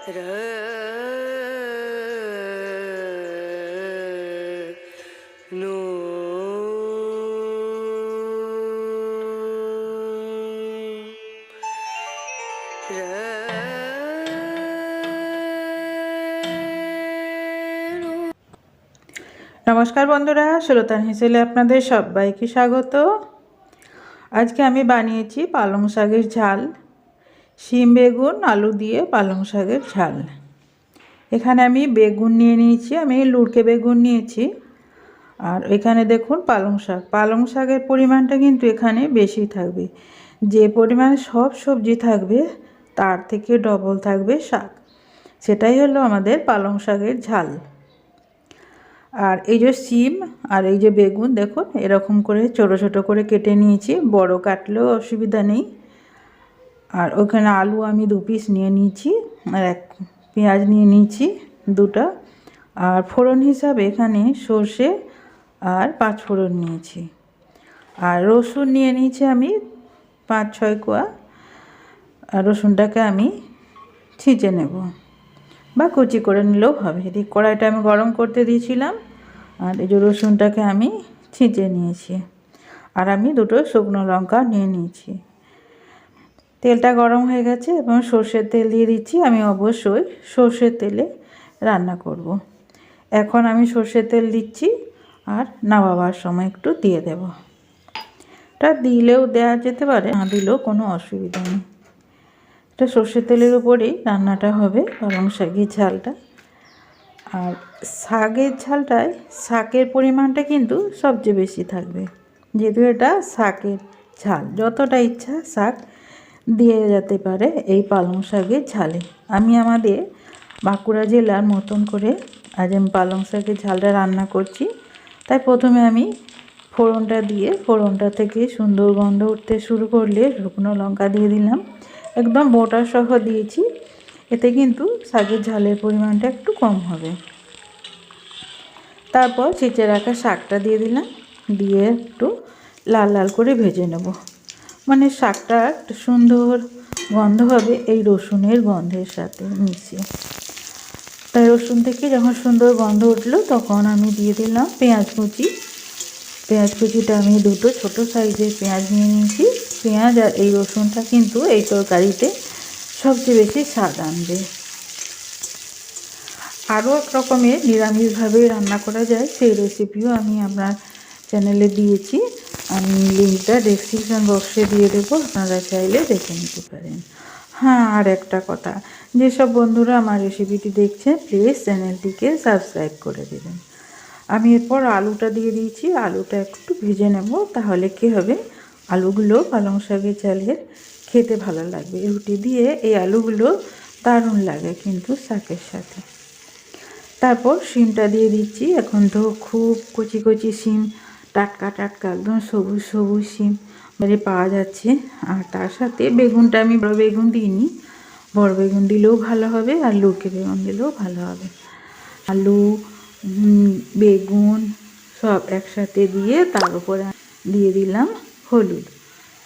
নমস্কার বন্ধুরা সুলতান হিসেলে আপনাদের সবাইকে স্বাগত। আজকে আমি বানিয়েছি পালং শাকের ঝাল। শিম বেগুন, আলু দিয়ে পালং শাকের ঝাল। এখানে আমি বেগুন নিয়ে নিয়েছি, আমি লুড়কে বেগুন নিয়েছি। আর এখানে দেখুন পালং শাক। পালং শাকের পরিমাণটা কিন্তু এখানে বেশি থাকবে। যে পরিমাণে সব সবজি থাকবে, তার থেকে ডবল থাকবে শাক। সেটাই হলো আমাদের পালং শাকের ঝাল। আর এই যে সিম আর এই যে বেগুন, দেখুন এরকম করে ছোটো ছোটো করে কেটে নিয়েছি। বড় কাটলেও অসুবিধা নেই। আর ওখানে আলু আমি দু পিস নিয়ে নিয়েছি, আর এক পেঁয়াজ নিয়ে নিয়েছি দুটো। আর ফোড়ন হিসাবে এখানে সর্ষে আর পাঁচ ফোড়ন নিয়েছি। আর রসুন নিয়ে নিয়েছি আমি পাঁচ ছয় কোয়া। আর রসুনটাকে আমি ছিঁচে নেব। বা কুচি করে নিলেও হবে। এদিক কড়াইটা আমি গরম করতে দিয়েছিলাম, আর এই যে রসুনটাকে আমি ছিঁচে নিয়েছি। আর আমি দুটো শুকনো লঙ্কা নিয়ে নিয়েছি। তেলটা গরম হয়ে গেছে এবং সর্ষের তেল দিয়ে দিচ্ছি। আমি অবশ্যই সর্ষের তেলে রান্না করব। এখন আমি সর্ষের তেল দিচ্ছি আর নামাবার সময় একটু দিয়ে দেব। এটা দিলেও দেওয়া যেতে পারে, না দিলেও কোনো অসুবিধা নেই। এটা সর্ষের তেলের উপরেই রান্নাটা হবে পালং শাকের ঝালটা। আর শাকের ঝালটায় শাকের পরিমাণটা কিন্তু সবচেয়ে বেশি থাকবে, যেহেতু এটা শাকের ঝাল। যতটা ইচ্ছা শাক দিয়ে যেতে পারে এই পালং শাকের ঝালে। আমি আমাদের বাঁকুড়া জেলার মতন করে আজ আমি পালং শাকের ঝালটা রান্না করছি। তাই প্রথমে আমি ফোড়নটা দিয়ে ফোড়নটা থেকে সুন্দর গন্ধ উঠতে শুরু করলে শুকনো লঙ্কা দিয়ে দিলাম। একদম বোটা সহ দিয়েছি। এতে কিন্তু শাকের ঝালের পরিমাণটা একটু কম হবে। তারপর ছেঁচে রাখা শাকটা দিয়ে দিলাম। দিয়ে একটু লাল লাল করে ভেজে নেব। মানে শাকটা একটু সুন্দর গন্ধ হবে এই রসুনের গন্ধের সাথে মিশিয়ে। তাই রসুন থেকে যখন সুন্দর গন্ধ উঠল, তখন আমি দিয়ে দিলাম পেঁয়াজ কুচি। পেঁয়াজ কুচিটা আমি দুটো ছোট সাইজের পেঁয়াজ নিয়ে নিয়েছি। পেঁয়াজ আর এই রসুনটা কিন্তু এই তরকারিতে সবচেয়ে বেশি স্বাদ আনবে। আরও এক রকমের নিরামিষভাবে রান্না করা যায়, সেই রেসিপিও আমি আপনার চ্যানেলে দিয়েছি। আমি লিঙ্কটা ডেসক্রিপশন বক্সে দিয়ে দেবো, আপনারা চাইলে দেখে নিতে পারেন। হ্যাঁ আর একটা কথা, যেসব বন্ধুরা আমার রেসিপিটি দেখছেন প্লিজ চ্যানেলটিকে সাবস্ক্রাইব করে দেবেন। আমি এরপর আলুটা দিয়ে দিয়েছি, আলুটা একটু ভেজে নেব, তাহলে কী হবে? আলুগুলো পালং শাকের চালের খেতে ভালো লাগবে। রুটি দিয়ে এই আলুগুলো দারুণ লাগে কিন্তু শাকের সাথে। তারপর শিমটা দিয়ে দিচ্ছি, এখন তো খুব কচি কচি শিম টাটকা টাটকা একদম সবুজ সবুজ শিম মানে পাওয়া যাচ্ছে। আর তার সাথে বেগুনটা আমি বড় বেগুন দিইনি। বড় বেগুন দিলেও ভালো হবে আর লুকে বেগুন দিলেও ভালো হবে। আলু বেগুন সব একসাথে দিয়ে তার উপরে দিয়ে দিলাম হলুদ।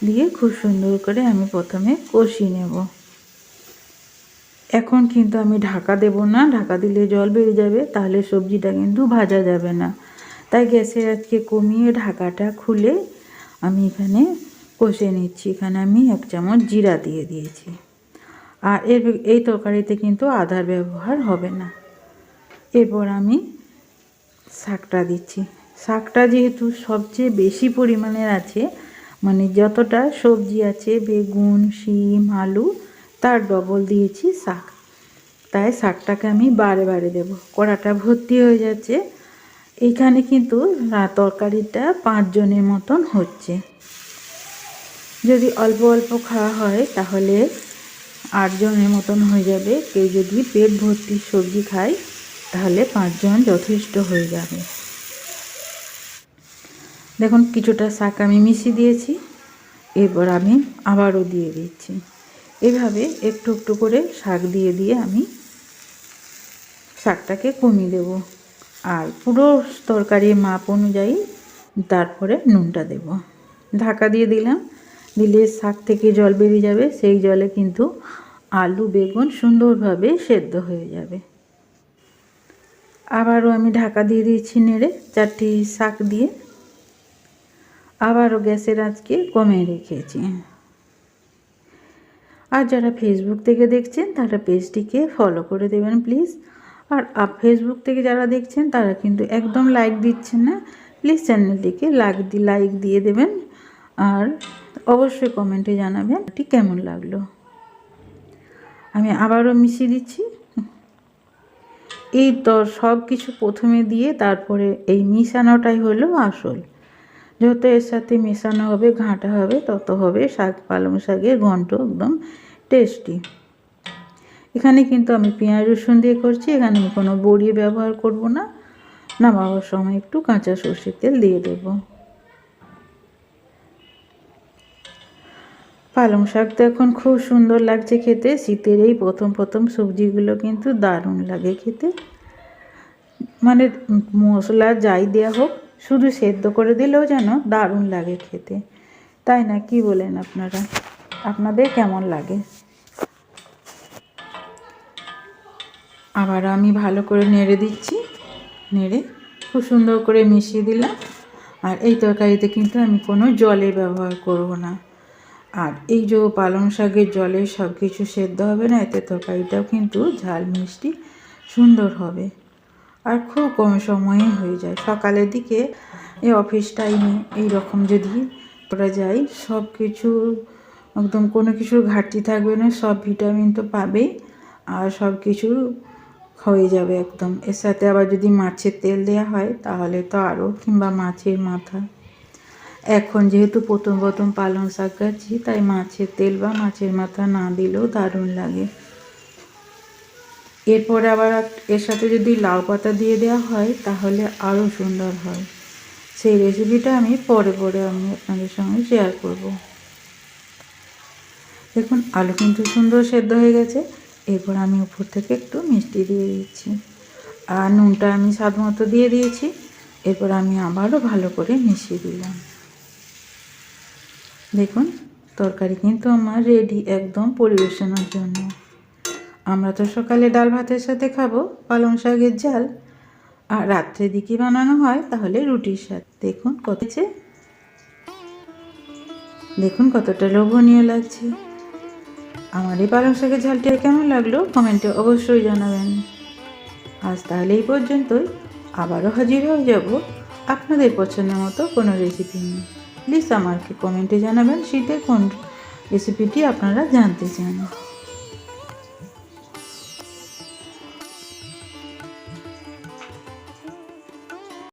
দিয়ে খুব সুন্দর করে আমি প্রথমে কষিয়ে নেব। এখন কিন্তু আমি ঢাকা দেব না। ঢাকা দিলে জল বেড়ে যাবে, তাহলে সবজিটা কিন্তু ভাজা যাবে না। তাই গ্যাসের আজকে কমিয়ে ঢাকাটা খুলে আমি এখানে কষে নিচ্ছি। এখানে আমি এক চামচ জিরা দিয়ে দিয়েছি। আর এর এই তরকারিতে কিন্তু আদার ব্যবহার হবে না। এরপর আমি শাকটা দিচ্ছি। শাকটা যেহেতু সবচেয়ে বেশি পরিমাণের আছে মানে যতটা সবজি আছে, বেগুন, শিম, আলু, তার ডবল দিয়েছি শাক। তাই শাকটাকে আমি বারে বারে দেব। কড়াটা ভর্তি হয়ে যাচ্ছে। এইখানে কিন্তু তরকারিটা পাঁচজনের মতন হচ্ছে। যদি অল্প অল্প খাওয়া হয়, তাহলে আটজনের মতন হয়ে যাবে। কেউ যদি পেট ভর্তি সবজি খায়, তাহলে পাঁচজন যথেষ্ট হয়ে যাবে। দেখুন, কিছুটা শাক আমি মিশিয়ে দিয়েছি। এরপর আমি আবারও দিয়ে দিচ্ছি। এভাবে একটু একটু করে শাক দিয়ে দিয়ে আমি শাকটাকে কমিয়ে দেব। আর পুরো তরকারির মাপ অনুযায়ী তারপরে নুনটা দেব। ঢাকা দিয়ে দিলাম। দিলে শাক থেকে জল বেরিয়ে যাবে। সেই জলে কিন্তু আলু, বেগুন সুন্দরভাবে সেদ্ধ হয়ে যাবে। আবারও আমি ঢাকা দিয়ে দিয়েছি নেড়ে চারটি শাক দিয়ে। আবারও গ্যাসের আজকে কমে রেখেছি। আর যারা ফেসবুক থেকে দেখছেন, তারা পেজটিকে ফলো করে দেবেন প্লিজ আর ফেসবুক থেকে যারা দেখছেন, তারা কিন্তু একদম লাইক দিচ্ছেন না। প্লিজ চ্যানেলটিকে লাইক দি লাইক দিয়ে দেবেন। আর অবশ্যই কমেন্টে জানাবেন এটি কেমন লাগল। আমি আবারও মিশিয়ে দিচ্ছি। এই তো সব কিছু প্রথমে দিয়ে তারপরে এই মিশানোটাই হলো আসল। যত এর সাথে মেশানো হবে, ঘাঁটা হবে, তত হবে শাক, পালং শাকের ঘন্ট, একদম টেস্টি এখানে কিন্তু আমি পেঁয়াজ রসুন দিয়ে করছি, এখানে আমি কোনো বড়ি ব্যবহার করব না। নামাবার সময় একটু কাঁচা সর্ষের তেল দিয়ে দেব। পালং শাক তো এখন খুব সুন্দর লাগছে খেতে, শীতের এই প্রথম প্রথম সবজিগুলো কিন্তু দারুণ লাগে খেতে। মানে মশলা যাই দেওয়া হোক, শুধু সেদ্ধ করে দিলেও যেন দারুণ লাগে খেতে। তাই না, কি বলেন আপনারা? আপনাদের কেমন লাগে? আবার আমি ভালো করে নেড়ে দিচ্ছি। নেড়ে খুব সুন্দর করে মিশিয়ে দিলাম। আর এই তরকারিতে কিন্তু আমি কোনো জলের ব্যবহার করব না। আর এই যে পালং শাকের জলে সব কিছু সেদ্ধ হবে না, এতে তরকারিটাও কিন্তু ঝাল মিষ্টি সুন্দর হবে। আর খুব কম সময়ে হয়ে যায়। সকালের দিকে এই অফিস টাইমে এইরকম যদি করা যায় সব কিছু একদম কোনো কিছুর ঘাটতি থাকবে না, সব ভিটামিন তো পাবেই। আর সব কিছু হয়ে যাবে একদম। এর সাথে আবার যদি মাছের তেল দেওয়া হয়, তাহলে তো আরও কিংবা মাছের মাথা। এখন যেহেতু প্রথম প্রথম পালং শাক গাছি তাই মাছের তেল বা মাছের মাথা না দিলেও দারুণ লাগে। এরপরে আবার এর সাথে যদি লাউ পাতা দিয়ে দেওয়া হয়, তাহলে আরও সুন্দর হয়। সেই রেসিপিটা আমি পরে পরে আমি আপনাদের সঙ্গে শেয়ার করব। দেখুন, আলু কিন্তু সুন্দর সেদ্ধ হয়ে গেছে। এরপর আমি উপর থেকে একটু মিষ্টি দিয়ে দিচ্ছি। আর নুনটা আমি স্বাদ মতো দিয়ে দিয়েছি। এরপর আমি আবারও ভালো করে মিশিয়ে দিলাম। দেখুন, তরকারি কিন্তু আমার রেডি একদম পরিবেশনের জন্য। আমরা তো সকালে ডাল ভাতের সাথে খাব, পালং শাকের ঝাল। আর রাত্রে দিকে বানানো হয়, তাহলে রুটির সাথে। দেখুন কতছে দেখুন কতটা লোভনীয় লাগছে। আমার এই পালং শাকের ঝালটি কেমন লাগল কমেন্টে অবশ্যই জানাবেন। আজ তাহলে এই পর্যন্তই। আবারও হাজির হয়ে যাব আপনাদের পছন্দ মতো কোনো রেসিপি নিয়ে। প্লিজ আমাকে কমেন্টে জানাবেন শীতের কোন রেসিপিটি আপনারা জানতে চান।